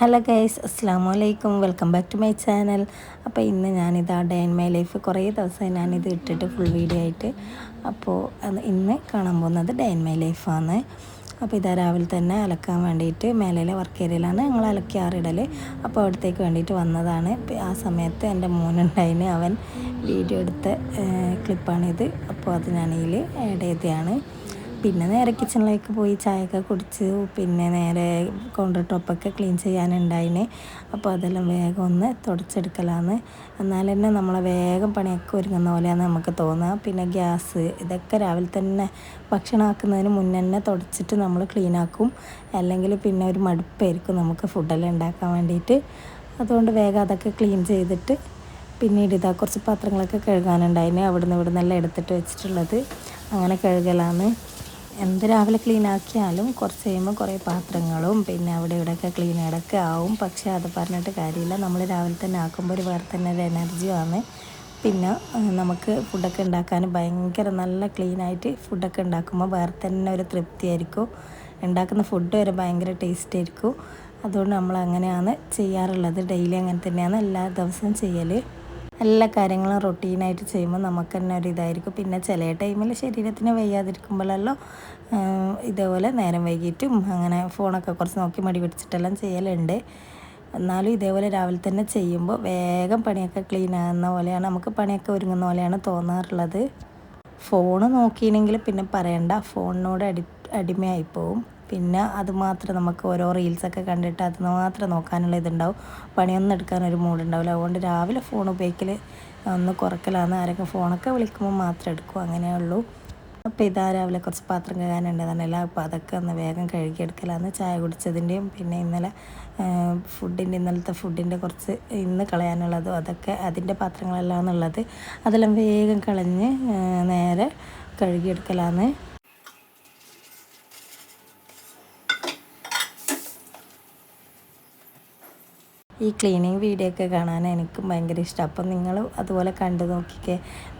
Hello guys അസ്സാം വലൈക്കും welcome back to my channel. അപ്പോൾ ഇന്ന് ഞാനിത് ഡേ ഇൻ മൈ ലൈഫ് കുറേ ദിവസമായി ഞാനിത് ഇട്ടിട്ട് ഫുൾ വീഡിയോ ആയിട്ട്. അപ്പോൾ ഇന്ന് കാണാൻ പോകുന്നത് ഡേ ഇൻ മൈ ലൈഫാണ്. അപ്പോൾ ഇതാ രാവിലെ തന്നെ അലക്കാൻ വേണ്ടിയിട്ട് മേലയിലെ വർക്ക് ഏരിയയിലാണ് ഞങ്ങൾ അലക്കിയാറിടൽ അപ്പോൾ അവിടത്തേക്ക് വേണ്ടിയിട്ട് വന്നതാണ്. ആ സമയത്ത് എന്റെ മോനുണ്ടായിന്. അവൻ വീഡിയോ എടുത്ത ക്ലിപ്പാണിത്. അപ്പോൾ അത് ഞാനിതിൽ ആഡ് ചെയ്തതാണ്. പിന്നെ നേരെ കിച്ചണിലേക്ക് പോയി ചായയൊക്കെ കുടിച്ച് പിന്നെ നേരെ കൗണ്ടർ ടോപ്പൊക്കെ ക്ലീൻ ചെയ്യാനുണ്ടായിന്. അപ്പോൾ അതെല്ലാം വേഗം ഒന്ന് തുടച്ചെടുക്കലാന്ന്. എന്നാൽ തന്നെ നമ്മളെ വേഗം പണിയൊക്കെ ഒരുങ്ങുന്ന പോലെയാണ് നമുക്ക് തോന്നുക പിന്നെ ഗ്യാസ് ഇതൊക്കെ രാവിലെ തന്നെ ഭക്ഷണമാക്കുന്നതിന് മുന്നേ തന്നെ തുടച്ചിട്ട് നമ്മൾ ക്ലീൻ ആക്കും അല്ലെങ്കിൽ പിന്നെ ഒരു മടുപ്പായിരിക്കും നമുക്ക് ഫുഡെല്ലാം ഉണ്ടാക്കാൻ വേണ്ടിയിട്ട് അതുകൊണ്ട് വേഗം അതൊക്കെ ക്ലീൻ ചെയ്തിട്ട് പിന്നീട് ഇതാ കുറച്ച് പാത്രങ്ങളൊക്കെ കഴുകാനുണ്ടായിന്. അവിടുന്ന് ഇവിടുന്നെല്ലാം എടുത്തിട്ട് വെച്ചിട്ടുള്ളത്. അങ്ങനെ കഴുകലാണ് എന്ത് രാവിലെ ക്ലീൻ ആക്കിയാലും കുറച്ച് കഴിയുമ്പോൾ കുറേ പാത്രങ്ങളും പിന്നെ അവിടെ ഇവിടെയൊക്കെ ക്ലീൻ ഇടയ്ക്ക് ആവും. പക്ഷേ അത് പറഞ്ഞിട്ട് കാര്യമില്ല. നമ്മൾ രാവിലെ തന്നെ ആക്കുമ്പോൾ ഒരു വേറെ തന്നെ ഒരു എനർജിയാണ് പിന്നെ നമുക്ക് ഫുഡൊക്കെ ഉണ്ടാക്കാൻ ഭയങ്കര നല്ല ക്ലീനായിട്ട് ഫുഡൊക്കെ ഉണ്ടാക്കുമ്പോൾ വേറെ തന്നെ ഒരു തൃപ്തിയായിരിക്കും ഉണ്ടാക്കുന്ന ഫുഡ് വരെ ഭയങ്കര ടേസ്റ്റ് ആയിരിക്കും. അതുകൊണ്ട് നമ്മൾ അങ്ങനെയാണ് ചെയ്യാറുള്ളത്. ഡെയിലി അങ്ങനെ തന്നെയാണ് എല്ലാ ദിവസവും ചെയ്യൽ എല്ലാ കാര്യങ്ങളും റൊട്ടീനായിട്ട് ചെയ്യുമ്പോൾ നമുക്ക് തന്നെ ഒരു ഇതായിരിക്കും. പിന്നെ ചില ടൈമിൽ ശരീരത്തിന് വയ്യാതിരിക്കുമ്പോഴല്ലോ ഇതേപോലെ നേരം വൈകിട്ടും അങ്ങനെ ഫോണൊക്കെ കുറച്ച് നോക്കി മടി പിടിച്ചിട്ടെല്ലാം ചെയ്യലുണ്ട്. എന്നാലും ഇതേപോലെ രാവിലെ തന്നെ ചെയ്യുമ്പോൾ വേഗം പണിയൊക്കെ ക്ലീൻ ആകുന്ന പോലെയാണ് നമുക്ക് പണിയൊക്കെ ഒരുങ്ങുന്ന പോലെയാണ് തോന്നാറുള്ളത്. ഫോൺ നോക്കിയില്ലെങ്കിൽ പിന്നെ പറയണ്ട ഫോണിനോട് അടി അടിമയായി പോവും പിന്നെ അത് മാത്രം നമുക്ക് ഓരോ റീൽസൊക്കെ കണ്ടിട്ട് അത് മാത്രം നോക്കാനുള്ള ഇതുണ്ടാവും. പണിയൊന്നും എടുക്കാൻ ഒരു മൂടുണ്ടാവില്ല അതുകൊണ്ട് രാവിലെ ഫോൺ ഉപയോഗിക്കൽ ഒന്ന് കുറക്കലാണ് ആരൊക്കെ ഫോണൊക്കെ വിളിക്കുമ്പോൾ മാത്രം എടുക്കും. അങ്ങനെയേ ഉള്ളൂ. അപ്പോൾ ഇതാ രാവിലെ കുറച്ച് പാത്രം കഴുകാനുണ്ടെന്നല്ല അപ്പോൾ അതൊക്കെ ഒന്ന് വേഗം കഴുകിയെടുക്കലാന്ന് ചായ കുടിച്ചതിന്റെയും പിന്നെ ഇന്നലെ ഫുഡിന്റെ ഇന്നലത്തെ ഫുഡിന്റെ കുറച്ച് ഇന്ന് കളയാനുള്ളതും അതൊക്കെ അതിന്റെ പാത്രങ്ങളെല്ലാം എന്നുള്ളത് അതെല്ലാം വേഗം കളഞ്ഞ് നേരെ കഴുകിയെടുക്കലാണ് ഈ ക്ലീനിങ് വീഡിയോ ഒക്കെ കാണാൻ എനിക്കും ഭയങ്കര ഇഷ്ടം. അപ്പം നിങ്ങൾ അതുപോലെ കണ്ടു നോക്കിക്കേ.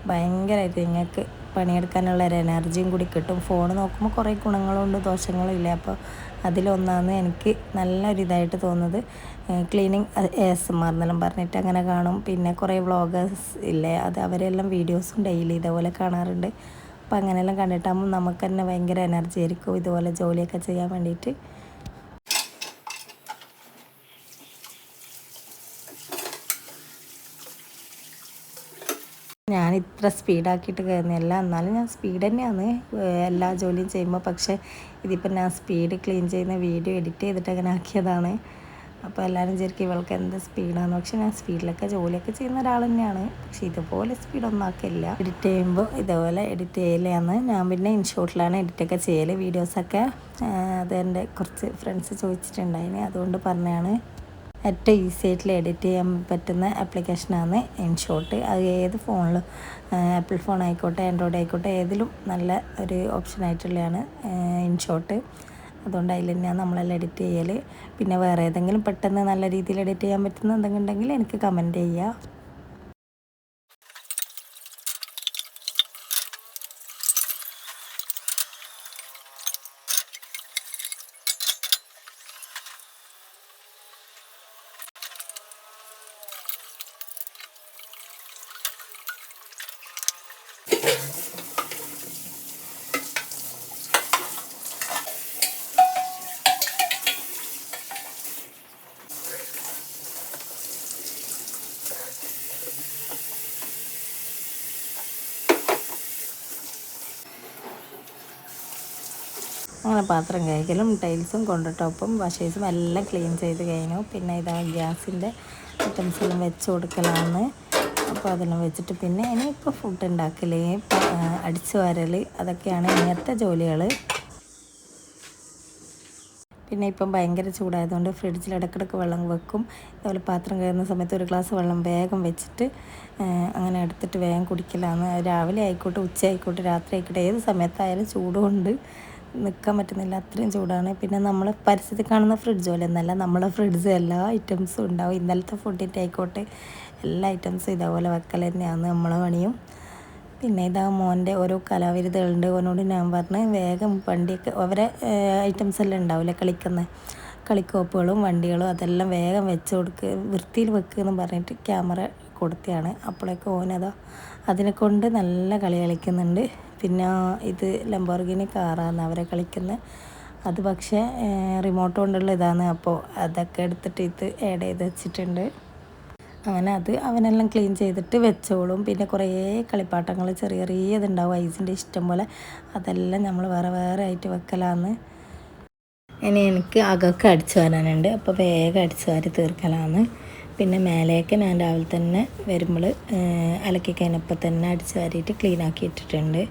ഭയങ്കരമായിട്ട് നിങ്ങൾക്ക് പണിയെടുക്കാനുള്ള ഒരു എനർജിയും കൂടി കിട്ടും. ഫോൺ നോക്കുമ്പോൾ കുറേ ഗുണങ്ങളുണ്ട് ദോഷങ്ങളും ഇല്ല? അപ്പോൾ അതിലൊന്നാണ് എനിക്ക് നല്ലൊരു ഇതായിട്ട് തോന്നുന്നത് ക്ലീനിങ് എസ് എം പറഞ്ഞിട്ട് അങ്ങനെ കാണും. പിന്നെ കുറേ വ്ളോഗേഴ്സ് ഇല്ലേ? അത് അവരെല്ലാം വീഡിയോസും ഡെയിലി ഇതേപോലെ കാണാറുണ്ട്. അപ്പോൾ അങ്ങനെയെല്ലാം കണ്ടിട്ടാകുമ്പോൾ നമുക്ക് തന്നെ ഭയങ്കര എനർജി ആയിരിക്കും ഇതുപോലെ ജോലിയൊക്കെ ചെയ്യാൻ വേണ്ടിയിട്ട്. ഞാൻ ഇത്ര സ്പീഡാക്കിയിട്ട് കയറുന്നില്ല എന്നാലും ഞാൻ സ്പീഡ് തന്നെയാണ് എല്ലാ ജോലിയും ചെയ്യുമ്പോൾ. പക്ഷേ ഇതിപ്പോൾ ഞാൻ സ്പീഡ് ക്ലീൻ ചെയ്യുന്ന വീഡിയോ എഡിറ്റ് ചെയ്തിട്ട് അങ്ങനെ ആക്കിയതാണ്. അപ്പോൾ എല്ലാവരും ശരിക്കും ഇവൾക്ക് എന്ത് സ്പീഡാണ് പക്ഷെ ഞാൻ സ്പീഡിലൊക്കെ ജോലിയൊക്കെ ചെയ്യുന്ന ഒരാൾ തന്നെയാണ്. പക്ഷെ ഇതുപോലെ സ്പീഡൊന്നും ആക്കില്ല എഡിറ്റ് ചെയ്യുമ്പോൾ ഇതുപോലെ എഡിറ്റ് ചെയ്യലാണ് ഞാൻ പിന്നെ ഇൻഷോട്ടിലാണ് എഡിറ്റൊക്കെ ചെയ്യൽ വീഡിയോസൊക്കെ അത് എന്റെ കുറച്ച് ഫ്രണ്ട്സ് ചോദിച്ചിട്ടുണ്ടായിന്. അതുകൊണ്ട് പറഞ്ഞതാണ്. ഏറ്റവും ഈസി ആയിട്ട് എഡിറ്റ് ചെയ്യാൻ പറ്റുന്ന ആപ്ലിക്കേഷനാണ് ഇൻഷോട്ട് അത് ഏത് ഫോണിലും ആപ്പിൾ ഫോൺ ആയിക്കോട്ടെ ആൻഡ്രോയിഡ് ആയിക്കോട്ടെ ഏതിലും നല്ല ഒരു ഓപ്ഷൻ ആയിട്ടുള്ളതാണ് ഇൻഷോട്ട് അതുകൊണ്ട് അതിൽ തന്നെയാണ് നമ്മളെല്ലാം എഡിറ്റ് ചെയ്യൽ പിന്നെ വേറെ ഏതെങ്കിലും പെട്ടെന്ന് നല്ല രീതിയിൽ എഡിറ്റ് ചെയ്യാൻ പറ്റുന്ന എന്തെങ്കിലും ഉണ്ടെങ്കിൽ എനിക്ക് കമന്റ് ചെയ്യുക അങ്ങനെ പാത്രം കഴിക്കലും ടൈൽസും കൊണ്ടിട്ടൊപ്പം വാഷേഴ്സും എല്ലാം ക്ലീൻ ചെയ്ത് കഴിഞ്ഞു. പിന്നെ ഇതാ ഗ്യാസിന്റെ ഐറ്റംസെല്ലാം വെച്ച് കൊടുക്കലാണ്. അപ്പോൾ അതെല്ലാം വെച്ചിട്ട് പിന്നെ ഇനിയിപ്പോൾ ഫുഡ് ഉണ്ടാക്കൽ അടിച്ചു വരൽ അതൊക്കെയാണ് ഇങ്ങനത്തെ ജോലികൾ പിന്നെ ഇപ്പം ഭയങ്കര ചൂടായതുകൊണ്ട് ഫ്രിഡ്ജിൽ ഇടയ്ക്കിടയ്ക്ക് വെള്ളം വെക്കും. അതുപോലെ പാത്രം കയറുന്ന സമയത്ത് ഒരു ഗ്ലാസ് വെള്ളം വേഗം വെച്ചിട്ട് അങ്ങനെ എടുത്തിട്ട് വേഗം കുടിക്കലാണ്. രാവിലെ ആയിക്കോട്ടെ ഉച്ച ആയിക്കോട്ടെ രാത്രി ആയിക്കോട്ടെ ഏത് സമയത്തായാലും ചൂടുകൊണ്ട് നിൽക്കാൻ പറ്റുന്നില്ല. അത്രയും ചൂടാണ്. പിന്നെ നമ്മൾ പരിസ്ഥിതി കാണുന്ന ഫ്രിഡ്ജ് പോലെ എന്നല്ല നമ്മളെ ഫ്രിഡ്ജ് എല്ലാ ഐറ്റംസും ഉണ്ടാവും. ഇന്നലത്തെ ഫുഡിന്റെ ആയിക്കോട്ടെ. എല്ലാ ഐറ്റംസും ഇതേപോലെ വെക്കൽ തന്നെയാണ് നമ്മളെ പണിയും. പിന്നെ ഇതാ മോന്റെ ഓരോ കലാവിരുദ്ധകളുണ്ട് ഓനോട് ഞാൻ പറഞ്ഞ് വേഗം വണ്ടിയൊക്കെ അവരെ ഐറ്റംസ് എല്ലാം ഉണ്ടാവില്ലേ കളിക്കുന്ന? കളിക്കോപ്പുകളും വണ്ടികളും അതെല്ലാം വേഗം വെച്ച് കൊടുക്കുക വൃത്തിയിൽ വെക്കുക എന്ന് പറഞ്ഞിട്ട് ക്യാമറ കൊടുത്തതാണ് അപ്പോഴേക്കും ഓനതാ അതിനെ കൊണ്ട് നല്ല കളി കളിക്കുന്നുണ്ട്. പിന്നെ ഇത് ലംബോർഗിനി കാറാണ് അവരെ കളിക്കുന്നത് അത് പക്ഷേ റിമോട്ട് കൊണ്ടുള്ള ഇതാണ്. അപ്പോൾ അതൊക്കെ എടുത്തിട്ട് ഇത് ആഡ് ചെയ്ത് വെച്ചിട്ടുണ്ട്. അങ്ങനെ അത് അവനെല്ലാം ക്ലീൻ ചെയ്തിട്ട് വെച്ചോളും. പിന്നെ കുറേ കളിപ്പാട്ടങ്ങൾ ചെറിയ ചെറിയ ഇതുണ്ടാവും. ഐസിന്റെ ഇഷ്ടം പോലെ. അതെല്ലാം നമ്മൾ വേറെ വേറെ ആയിട്ട് വെക്കലാന്ന്. ഇനി എനിക്ക് അകമൊക്കെ അടിച്ചു വരാനുണ്ട്. അപ്പോൾ വേഗം അടിച്ചു വാരി തീർക്കലാന്ന്. പിന്നെ മേലേക്ക് ഞാൻ രാവിലെ തന്നെ വരുമ്പോൾ അലക്കി കഴിഞ്ഞപ്പോൾ തന്നെ അടിച്ചു വാരിയിട്ട് ക്ലീൻ ആക്കി ഇട്ടിട്ടുണ്ട്.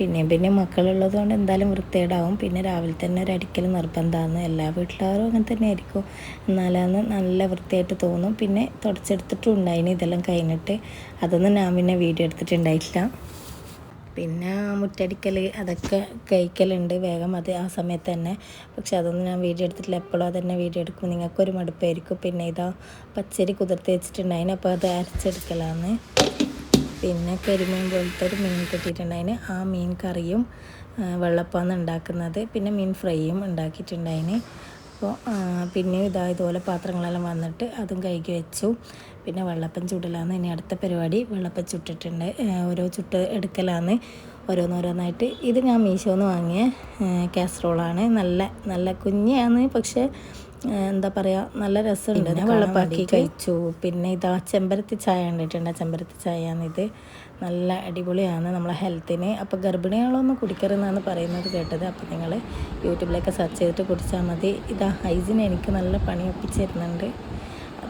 പിന്നെയും പിന്നെ മക്കളുള്ളത് കൊണ്ട് എന്തായാലും വൃത്തികേടാവും. പിന്നെ രാവിലെ തന്നെ ഒരു അടിക്കൽ നിർബന്ധമാണ്. എല്ലാ വീട്ടിലാരും അങ്ങനെ തന്നെ ആയിരിക്കും. എന്നാലാന്ന് നല്ല വൃത്തിയായിട്ട് തോന്നും. പിന്നെ തുടച്ചെടുത്തിട്ടും ഇതെല്ലാം കഴിഞ്ഞിട്ട്. അതൊന്നും ഞാൻ പിന്നെ വീഡിയോ എടുത്തിട്ടുണ്ടായിട്ടില്ല. പിന്നെ മുറ്റടിക്കൽ അതൊക്കെ കഴിക്കലുണ്ട്. വേഗം അത് ആ സമയത്ത് തന്നെ. പക്ഷെ അതൊന്നും ഞാൻ വീഡിയോ എടുത്തിട്ടില്ല. എപ്പോഴും അതന്നെ വീഡിയോ എടുക്കും. നിങ്ങൾക്കൊരു മടുപ്പായിരിക്കും. പിന്നെ ഇതാ പച്ചരി കുതിർത്ത് വെച്ചിട്ടുണ്ടായിന്. അപ്പോൾ അത് അരച്ചെടുക്കലാന്ന് പിന്നെ കരിമീൻ പോലത്തെ ഒരു മീൻ കിട്ടിയിട്ടുണ്ടായിന്. ആ മീൻ കറിയും വെള്ളപ്പാന്ന് ഉണ്ടാക്കുന്നത്. പിന്നെ മീൻ ഫ്രൈയും ഉണ്ടാക്കിയിട്ടുണ്ടായിന്. അപ്പോൾ പിന്നെ ഇതാ ഇതുപോലെ പാത്രങ്ങളെല്ലാം വന്നിട്ട് അതും കഴുകി വെച്ചു. പിന്നെ വെള്ളപ്പം ചുടലാന്ന് ഇനി അടുത്ത പരിപാടി വെള്ളപ്പം ചുട്ടിട്ടുണ്ട്. ഓരോ ചുട്ട് എടുക്കലാന്ന് ഓരോന്നോരോന്നായിട്ട്. ഇത് ഞാൻ മീശോന്ന് വാങ്ങിയ കാസറോളാണ്. നല്ല നല്ല കുഞ്ഞാണ് പക്ഷേ എന്താ പറയാ നല്ല രസമുണ്ട്. ഞാൻ വെള്ളപ്പാക്കി കഴിച്ചു. പിന്നെ ഇതാ ചെമ്പരത്തി ചായ കണ്ടിട്ടുണ്ട്. ചെമ്പരത്തി ചായയാണിത് നല്ല അടിപൊളിയാണ് നമ്മളെ ഹെൽത്തിന്. അപ്പോൾ ഗർഭിണികളൊന്നും കുടിക്കരുതെന്നാണ് പറയുന്നത് കേട്ടത്. അപ്പോൾ നിങ്ങൾ യൂട്യൂബിലൊക്കെ സെർച്ച് ചെയ്തിട്ട് കുടിച്ചാൽ മതി. ഇതാ ഹൈജിൻ എനിക്ക് നല്ല പണി ഒപ്പിച്ചിരുന്നുണ്ട്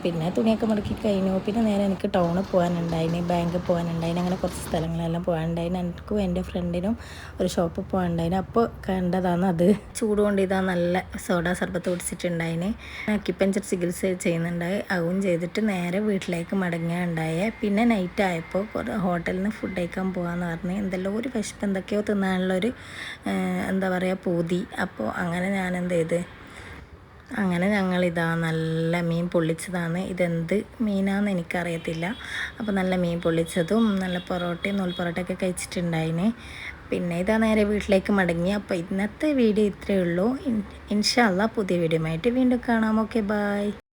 പിന്നെ തുണിയൊക്കെ മടക്കി കഴിഞ്ഞു. പിന്നെ നേരെ എനിക്ക് ടൗണിൽ പോകാനുണ്ടായിന് ബാങ്കിൽ പോകാനുണ്ടായിന്. അങ്ങനെ കുറച്ച് സ്ഥലങ്ങളെല്ലാം പോകാനുണ്ടായിന്. എനിക്കും എന്റെ ഫ്രണ്ടിനും ഒരു ഷോപ്പിൽ പോകാനുണ്ടായിന്. അപ്പോൾ കണ്ടതാണ് അത്. ചൂട് കൊണ്ട് ഇതാ നല്ല സോഡ സർബത്ത് കുടിച്ചിട്ടുണ്ടായിന്. അക്കിപ്പഞ്ചർ ചികിത്സ ചെയ്യുന്നുണ്ടായി. അതും ചെയ്തിട്ട് നേരെ വീട്ടിലേക്ക് മടങ്ങാനുണ്ടായേ. പിന്നെ നൈറ്റ് ആയപ്പോൾ ഹോട്ടലിൽ നിന്ന് ഫുഡ് കഴിക്കാൻ പോകാമെന്ന് പറഞ്ഞ് എന്തെല്ലാം ഒരു വിശപ്പ് എന്തൊക്കെയോ തിന്നാനുള്ളൊരു എന്താ പറയുക പൂതി. അപ്പോൾ അങ്ങനെ ഞാൻ എന്ത് ചെയ്ത് അങ്ങനെ ഞങ്ങളിതാ നല്ല മീൻ പൊള്ളിച്ചതാണ്. ഇതെന്ത് മീനാന്ന് എനിക്കറിയത്തില്ല. അപ്പോൾ നല്ല മീൻ പൊള്ളിച്ചതും നല്ല പൊറോട്ടയും നൂൽ പൊറോട്ടയൊക്കെ കഴിച്ചിട്ടുണ്ടായിന്. പിന്നെ ഇതാ നേരെ വീട്ടിലേക്ക് മടങ്ങി. അപ്പോൾ ഇന്നത്തെ വീഡിയോ ഇത്രയേ ഉള്ളൂ. ഇൻഷാല്ല പുതിയ വീഡിയോ ആയിട്ട് വീണ്ടും കാണാം. Okay bye